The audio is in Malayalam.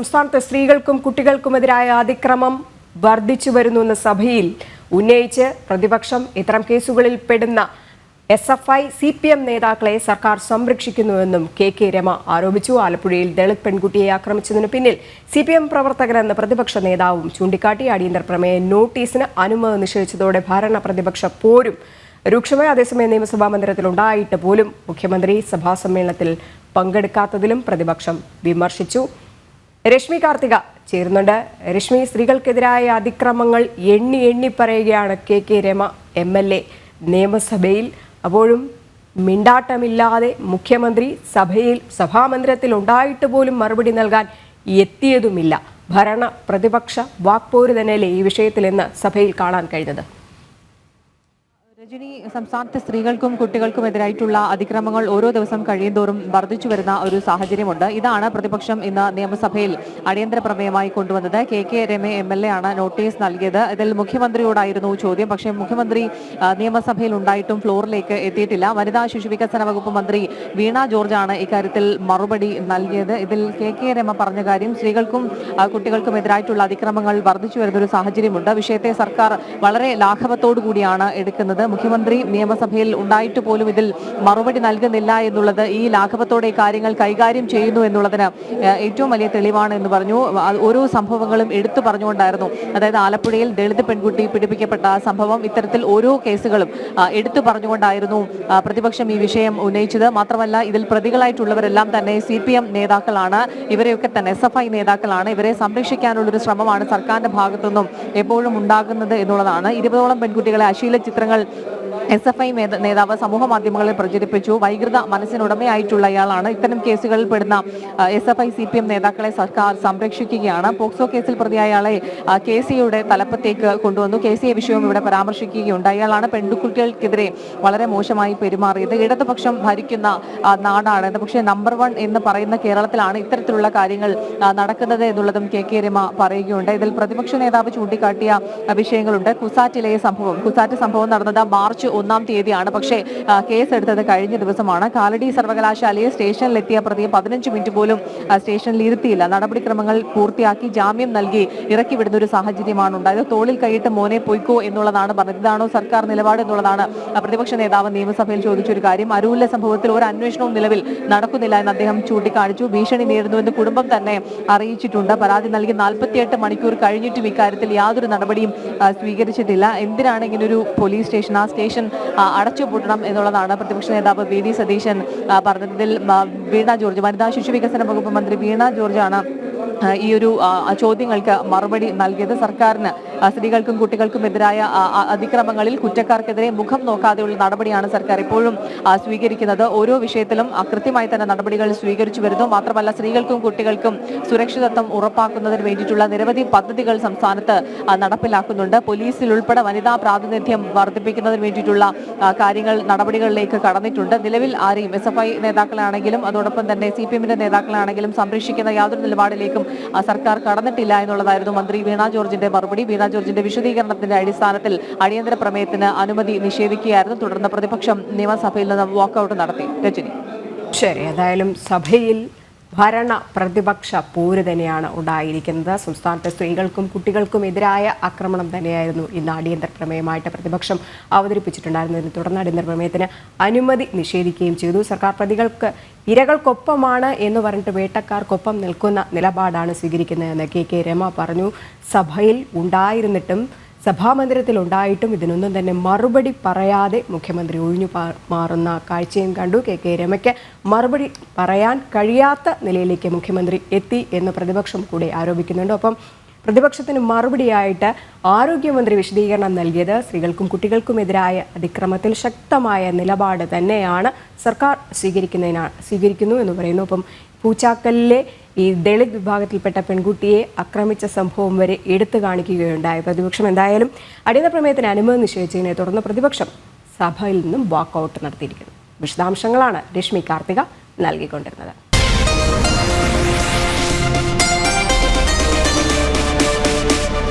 സംസ്ഥാനത്തെ സ്ത്രീകൾക്കും കുട്ടികൾക്കുമെതിരായ അതിക്രമം വർദ്ധിച്ചു വരുന്നുവെന്ന സഭയിൽ ഉന്നയിച്ച് പ്രതിപക്ഷം ഇത്തരം കേസുകളിൽ പെടുന്ന S F I C P M നേതാക്കളെ സർക്കാർ സംരക്ഷിക്കുന്നുവെന്നും കെ കെ രമ ആരോപിച്ചു. ആലപ്പുഴയിൽ ദളിത് പെൺകുട്ടിയെ ആക്രമിച്ചതിനു പിന്നിൽ സി പി എം പ്രവർത്തകരെന്ന് പ്രതിപക്ഷ നേതാവും ചൂണ്ടിക്കാട്ടി അടിയന്തര പ്രമേയ നോട്ടീസിന് അനുമതി നിഷേധിച്ചതോടെ ഭരണ പ്രതിപക്ഷ പോരും. രൂക്ഷമായ അതേസമയം നിയമസഭാ മന്ദിരത്തിൽ ഉണ്ടായിട്ട് പോലും മുഖ്യമന്ത്രി സഭാ സമ്മേളനത്തിൽ പങ്കെടുക്കാത്തതിലും പ്രതിപക്ഷം വിമർശിച്ചു. രശ്മി കാർത്തിക ചേരുന്നുണ്ട്. രശ്മി സ്ത്രീകൾക്കെതിരായ അതിക്രമങ്ങൾ എണ്ണി എണ്ണി പറയുകയാണ് K K Rema M L A നിയമസഭയിൽ. അപ്പോഴും മിണ്ടാട്ടമില്ലാതെ മുഖ്യമന്ത്രി സഭയിൽ സഭാമന്ദിരത്തിൽ ഉണ്ടായിട്ട് പോലും മറുപടി നൽകാൻ എത്തിയതുമില്ല. ഭരണ പ്രതിപക്ഷ വാക്പോര് തന്നെയല്ലേ ഈ വിഷയത്തിൽ ഇന്ന് സഭയിൽ കാണാൻ കഴിഞ്ഞത്. രജനി സംസ്ഥാനത്തെ സ്ത്രീകൾക്കും കുട്ടികൾക്കും എതിരായിട്ടുള്ള അതിക്രമങ്ങൾ ഓരോ ദിവസം കഴിയുന്തോറും വർദ്ധിച്ചു വരുന്ന ഒരു സാഹചര്യമുണ്ട്. ഇതാണ് പ്രതിപക്ഷം ഇന്ന് നിയമസഭയിൽ അടിയന്തര പ്രമേയമായി കൊണ്ടുവന്നത്. K K Rema M L A ആണ് നോട്ടീസ് നൽകിയത്. ഇതിൽ മുഖ്യമന്ത്രിയോടായിരുന്നു ചോദ്യം. പക്ഷേ മുഖ്യമന്ത്രി നിയമസഭയിൽ ഉണ്ടായിട്ടും ഫ്ലോറിലേക്ക് എത്തിയിട്ടില്ല. വനിതാ ശിശു വികസന വകുപ്പ് മന്ത്രി വീണ ജോർജാണ് ഇക്കാര്യത്തിൽ മറുപടി നൽകിയത്. ഇതിൽ കെ കെ രമ പറഞ്ഞ കാര്യം സ്ത്രീകൾക്കും കുട്ടികൾക്കും എതിരായിട്ടുള്ള അതിക്രമങ്ങൾ വർദ്ധിച്ചു വരുന്ന ഒരു സാഹചര്യമുണ്ട്. വിഷയത്തെ സർക്കാർ വളരെ ലാഘവത്തോടു കൂടിയാണ് എടുക്കുന്നത്. മുഖ്യമന്ത്രി നിയമസഭയിൽ ഉണ്ടായിട്ട് പോലും ഇതിൽ മറുപടി നൽകുന്നില്ല എന്നുള്ളത് ഈ ലാഘവത്തോടെ കാര്യങ്ങൾ കൈകാര്യം ചെയ്യുന്നു എന്നുള്ളതിന് ഏറ്റവും വലിയ തെളിവാണ് എന്ന് പറഞ്ഞു. ഓരോ സംഭവങ്ങളും എടുത്തു പറഞ്ഞുകൊണ്ടായിരുന്നു. അതായത് ആലപ്പുഴയിൽ ദളിത് പെൺകുട്ടി പീഡിപ്പിക്കപ്പെട്ട സംഭവം ഇത്തരത്തിൽ ഓരോ കേസുകളും എടുത്തു പറഞ്ഞുകൊണ്ടായിരുന്നു പ്രതിപക്ഷം ഈ വിഷയം ഉന്നയിച്ചത്. മാത്രമല്ല ഇതിൽ പ്രതികളായിട്ടുള്ളവരെല്ലാം തന്നെ സി പി എം നേതാക്കളാണ്. ഇവരെയൊക്കെ തന്നെ എസ് എഫ് ഐ നേതാക്കളാണ്. ഇവരെ സംരക്ഷിക്കാനുള്ളൊരു ശ്രമമാണ് സർക്കാരിന്റെ ഭാഗത്തുനിന്നും എപ്പോഴും ഉണ്ടാകുന്നത് എന്നുള്ളതാണ്. ഇരുപതോളം പെൺകുട്ടികളെ അശ്ലീല ചിത്രങ്ങൾ എസ് എഫ് ഐ നേതാവ് സമൂഹ മാധ്യമങ്ങളിൽ പ്രചരിപ്പിച്ചു. വൈകൃത മനസ്സിനുടമയായിട്ടുള്ള ഇയാളാണ് ഇത്തരം കേസുകളിൽ പെടുന്ന S F I C P M നേതാക്കളെ സർക്കാർ സംരക്ഷിക്കുകയാണ്. പോക്സോ കേസിൽ പ്രതിയായ അയാളെ കെ സിയുടെ തലപ്പത്തേക്ക് കൊണ്ടുവന്നു. കെ സിയെ വിഷയവും ഇവിടെ പരാമർശിക്കുകയുണ്ട് അയാളാണ് പെൺകുട്ടികൾക്കെതിരെ വളരെ മോശമായി പെരുമാറിയത്. ഇടതുപക്ഷം ഭരിക്കുന്ന നാടാണ്. പക്ഷേ നമ്പർ വൺ എന്ന് പറയുന്ന കേരളത്തിലാണ് ഇത്തരത്തിലുള്ള കാര്യങ്ങൾ നടക്കുന്നത് എന്നുള്ളതും കെ കെ രമ പറയുകയുണ്ട്. ഇതിൽ പ്രതിപക്ഷ നേതാവ് ചൂണ്ടിക്കാട്ടിയ വിഷയങ്ങളുണ്ട്. കുസാറ്റിലെ സംഭവം. കുസാറ്റ് സംഭവം നടന്നത് മാർച്ച് ഒന്നാം തീയതിയാണ്. പക്ഷേ കേസെടുത്തത് കഴിഞ്ഞ ദിവസമാണ്. കാലടി സർവകലാശാലയെ സ്റ്റേഷനിലെത്തിയ പ്രതിയെ പതിനഞ്ച് മിനിറ്റ് പോലും സ്റ്റേഷനിൽ ഇരുത്തിയില്ല. നടപടിക്രമങ്ങൾ പൂർത്തിയാക്കി ജാമ്യം നൽകി ഇറക്കിവിടുന്ന ഒരു സാഹചര്യമാണ് ഉണ്ടായത്. തോളിൽ കൈയിട്ട് മോനെ പൊയ്ക്കോ എന്നുള്ളതാണ് പറഞ്ഞത്. ഇതാണോ സർക്കാർ നിലപാട് എന്നുള്ളതാണ് പ്രതിപക്ഷ നേതാവ് നിയമസഭയിൽ ചോദിച്ചൊരു കാര്യം. അരൂരിലെ സംഭവത്തിൽ ഒരു അന്വേഷണവും നിലവിൽ നടക്കുന്നില്ല എന്ന് അദ്ദേഹം ചൂണ്ടിക്കാണിച്ചു. ഭീഷണി നേരിടുന്നുവെന്ന് കുടുംബം തന്നെ അറിയിച്ചിട്ടുണ്ട്. പരാതി നൽകി നാൽപ്പത്തിയെട്ട് മണിക്കൂർ കഴിഞ്ഞിട്ടും ഇക്കാര്യത്തിൽ യാതൊരു നടപടിയും സ്വീകരിച്ചിട്ടില്ല. എന്തിനാണ് ഇങ്ങനൊരു പോലീസ് സ്റ്റേഷൻ ആ സ്റ്റേഷൻ അടച്ചുപൂട്ടണം എന്നുള്ളതാണ് പ്രതിപക്ഷ നേതാവ് വി ഡി സതീശൻ ആ, പറഞ്ഞത്. ഇതിൽ ആ, വീണ ജോർജ് വനിതാ ശിശു വികസന വകുപ്പ് മന്ത്രി വീണ ജോർജാണ് ഈ ഒരു ചോദ്യങ്ങൾക്ക് മറുപടി നൽകിയത്. സർക്കാരിന് സ്ത്രീകൾക്കും കുട്ടികൾക്കും എതിരായ അതിക്രമങ്ങളിൽ കുറ്റക്കാർക്കെതിരെ മുഖം നോക്കാതെയുള്ള നടപടിയാണ് സർക്കാർ ഇപ്പോഴും സ്വീകരിക്കുന്നത്. ഓരോ വിഷയത്തിലും കൃത്യമായി തന്നെ നടപടികൾ സ്വീകരിച്ചു വരുന്നു. മാത്രമല്ല സ്ത്രീകൾക്കും കുട്ടികൾക്കും സുരക്ഷിതത്വം ഉറപ്പാക്കുന്നതിന് വേണ്ടിയിട്ടുള്ള നിരവധി പദ്ധതികൾ സംസ്ഥാനത്ത് നടപ്പിലാക്കുന്നുണ്ട്. പോലീസിൽ ഉൾപ്പെടെ വനിതാ പ്രാതിനിധ്യം വർദ്ധിപ്പിക്കുന്നതിന് വേണ്ടിയിട്ടുള്ള കാര്യങ്ങൾ നടപടികളിലേക്ക് കടന്നിട്ടുണ്ട്. നിലവിൽ ആരെയും എസ് എഫ് ഐ നേതാക്കളാണെങ്കിലും അതോടൊപ്പം തന്നെ സി പി എമ്മിന്റെ നേതാക്കളാണെങ്കിലും സംരക്ഷിക്കുന്ന യാതൊരു നിലപാടിലേക്കും സർക്കാർ കടന്നിട്ടില്ല എന്നുള്ളതായിരുന്നു മന്ത്രി വീണ ജോർജിന്റെ മറുപടി. വീണ ജോർജിന്റെ വിശദീകരണത്തിന്റെ അടിസ്ഥാനത്തിൽ അടിയന്തര പ്രമേയത്തിന് അനുമതി നിഷേധിക്കുകയായിരുന്നു. തുടർന്ന് പ്രതിപക്ഷം നിയമസഭയിൽ നിന്ന് വാക്കൌട്ട് നടത്തി. രജനി. ശരി ഏതായാലും സഭയിൽ ഭരണ പ്രതിപക്ഷ പോര് തന്നെയാണ് ഉണ്ടായിരിക്കുന്നത്. സംസ്ഥാനത്തെ സ്ത്രീകൾക്കും കുട്ടികൾക്കും എതിരായ ആക്രമണം തന്നെയായിരുന്നു ഇന്ന് അടിയന്തര പ്രമേയമായിട്ട് പ്രതിപക്ഷം അവതരിപ്പിച്ചിട്ടുണ്ടായിരുന്നതിനെ തുടർന്ന് അടിയന്തര പ്രമേയത്തിന് അനുമതി നിഷേധിക്കുകയും ചെയ്തു. സർക്കാർ പ്രതികൾക്ക് ഇരകൾക്കൊപ്പമാണ് എന്ന് പറഞ്ഞിട്ട് വേട്ടക്കാർക്കൊപ്പം നിൽക്കുന്ന നിലപാടാണ് സ്വീകരിക്കുന്നതെന്ന് കെ കെ രമ പറഞ്ഞു. സഭയിൽ ഉണ്ടായിരുന്നിട്ടും സഭാമന്ദിരത്തിൽ ഉണ്ടായിട്ടും ഇതിനൊന്നും തന്നെ മറുപടി പറയാതെ മുഖ്യമന്ത്രി ഒഴിഞ്ഞു മാറുന്ന കാഴ്ചയും കണ്ടു. കെ. കെ. രമയ്ക്ക് മറുപടി പറയാൻ കഴിയാത്ത നിലയിലേക്ക് മുഖ്യമന്ത്രി എത്തി എന്ന് പ്രതിപക്ഷം കൂടി ആരോപിക്കുന്നുണ്ട്. ഒപ്പം പ്രതിപക്ഷത്തിന് മറുപടിയായിട്ട് ആരോഗ്യമന്ത്രി വിശദീകരണം നൽകിയത് സ്ത്രീകൾക്കും കുട്ടികൾക്കുമെതിരായ അതിക്രമത്തിൽ ശക്തമായ നിലപാട് തന്നെയാണ് സർക്കാർ സ്വീകരിക്കുന്നതിനാണ് സ്വീകരിക്കുന്നു എന്ന് പറയുന്നു. ഒപ്പം പൂച്ചാക്കലിലെ ഈ ദളിത് വിഭാഗത്തിൽപ്പെട്ട പെൺകുട്ടിയെ ആക്രമിച്ച സംഭവം വരെ എടുത്തു കാണിക്കുകയുണ്ടായി. പ്രതിപക്ഷം എന്തായാലും അടിയന്തര പ്രമേയത്തിന് അനുമതി നിശ്ചയിച്ചതിനെ തുടർന്ന് പ്രതിപക്ഷം സഭയിൽ നിന്നും വാക്കൗട്ട് നടത്തിയിരിക്കുന്നു. വിശദാംശങ്ങളാണ് രശ്മി കാർത്തിക നൽകിക്കൊണ്ടിരുന്നത്.